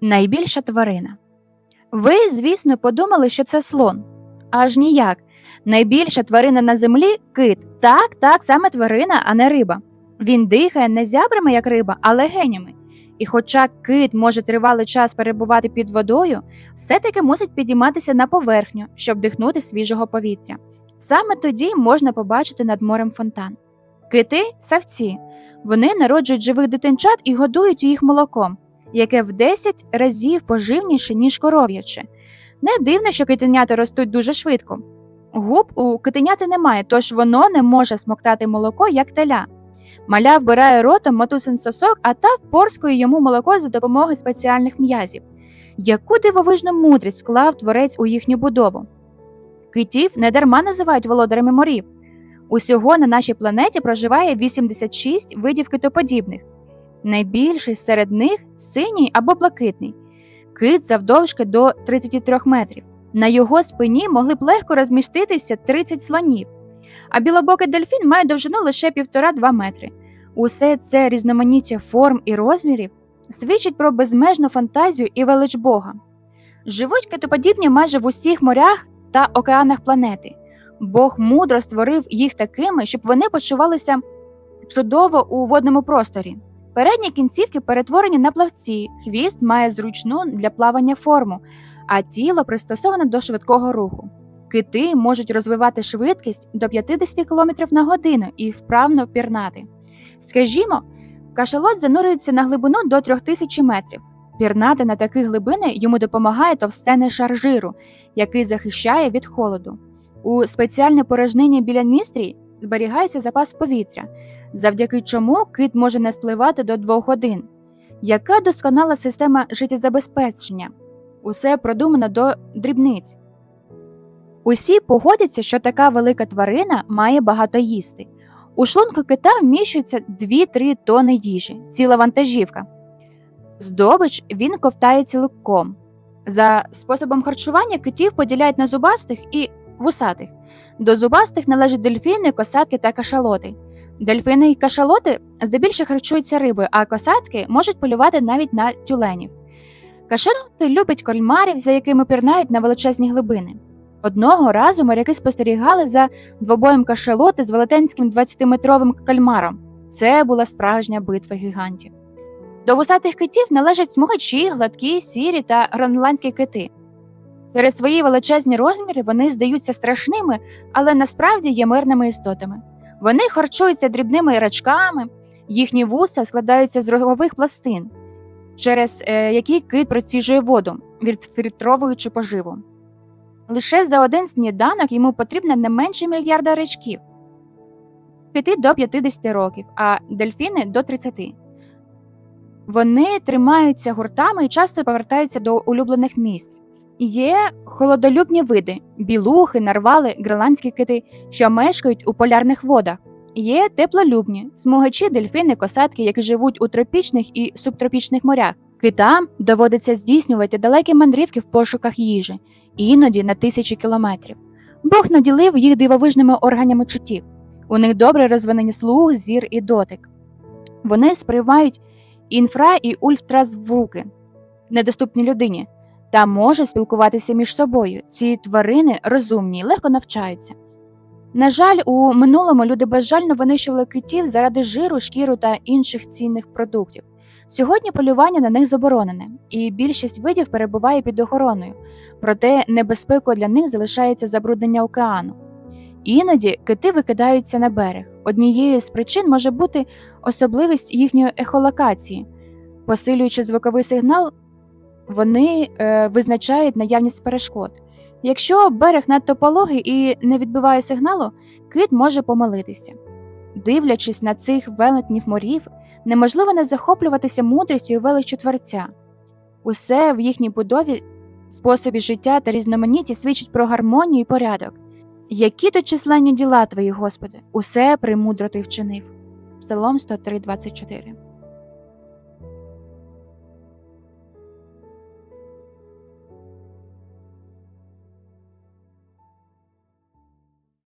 Найбільша тварина. Ви, звісно, подумали, що це слон. Аж ніяк. Найбільша тварина на землі кит. Так, так, саме тварина, а не риба. Він дихає не зябрами, як риба, а легенями. І хоча кит може тривалий час перебувати під водою, все-таки мусить підійматися на поверхню, щоб дихнути свіжого повітря. Саме тоді можна побачити над морем фонтан. Кити савці. Вони народжують живих дитинчат і годують їх молоком, яке в 10 разів поживніше, ніж коров'яче. Не дивно, що китенята ростуть дуже швидко. Губ у китеняти немає, тож воно не може смоктати молоко, як теля. Маля вбирає ротом матусин сосок, а та впорскує йому молоко за допомогою спеціальних м'язів. Яку дивовижну мудрість вклав творець у їхню будову? Китів недарма називають володарями морів. Усього на нашій планеті проживає 86 видів китоподібних. Найбільший серед них синій або блакитний. Кит завдовжки до 33 метрів. На його спині могли б легко розміститися 30 слонів, а білобокий дельфін має довжину лише 1,5-2 метри. Усе це різноманіття форм і розмірів свідчить про безмежну фантазію і велич Бога. Живуть китоподібні майже в усіх морях та океанах планети. Бог мудро створив їх такими, щоб вони почувалися чудово у водному просторі. Передні кінцівки перетворені на плавці, хвіст має зручну для плавання форму, а тіло пристосоване до швидкого руху. Кити можуть розвивати швидкість до 50 км на годину і вправно пірнати. Скажімо, кашалот занурюється на глибину до 3000 метрів. Пірнати на такі глибини йому допомагає товстений шар жиру, який захищає від холоду. У спеціальній порожнині біля ністрій зберігається запас повітря, завдяки чому кит може не спливати до двох годин. Яка досконала система життєзабезпечення? Усе продумано до дрібниць. Усі погодяться, що така велика тварина має багато їсти. У шлунку кита вміщується 2-3 тони їжі, ціла вантажівка. Здобич він ковтає цілком. За способом харчування китів поділяють на зубастих і вусатих. До зубастих належать дельфіни, косатки та кашалоти. Дельфіни і кашалоти здебільшого харчуються рибою, а косатки можуть полювати навіть на тюленів. Кашалоти люблять кальмарів, за якими пірнають на величезні глибини. Одного разу моряки спостерігали за двобоєм кашалоти з велетенським 20-метровим кальмаром. Це була справжня битва гігантів. До вусатих китів належать смугачі, гладкі, сірі та гронландські кити. Через свої величезні розміри вони здаються страшними, але насправді є мирними істотами. Вони харчуються дрібними рачками, їхні вуса складаються з рогових пластин, через е, які кит проціжує воду, відфільтровуючи поживу. Лише за один сніданок йому потрібно не менше мільярда рачків, кити до 50 років, а дельфіни до 30. Вони тримаються гуртами і часто повертаються до улюблених місць. Є холодолюбні види білухи, нарвали, гриландські кити, що мешкають у полярних водах. Є теплолюбні, смугачі, дельфіни, косатки, які живуть у тропічних і субтропічних морях. Китам доводиться здійснювати далекі мандрівки в пошуках їжі, іноді на тисячі кілометрів. Бог наділив їх дивовижними органами чуттів. У них добре розвинені слух, зір і дотик. Вони сприймають інфра і ультразвуки, недоступні людині, та можуть спілкуватися між собою. Ці тварини розумні легко навчаються. На жаль, у минулому люди безжально винищували китів заради жиру, шкіру та інших цінних продуктів. Сьогодні полювання на них заборонене, і більшість видів перебуває під охороною, проте небезпекою для них залишається забруднення океану. Іноді кити викидаються на берег. Однією з причин може бути особливість їхньої ехолокації. Посилюючи звуковий сигнал, вони е, визначають наявність перешкод. Якщо берег надто пологий і не відбиває сигналу, кит може помилитися. Дивлячись на цих велетнів морів, неможливо не захоплюватися мудрістю і величчю творця. Усе в їхній будові, способі життя та різноманітті свідчить про гармонію і порядок. Які то численні діла твої, Господи, усе премудро ти вчинив. Псалом 103, 24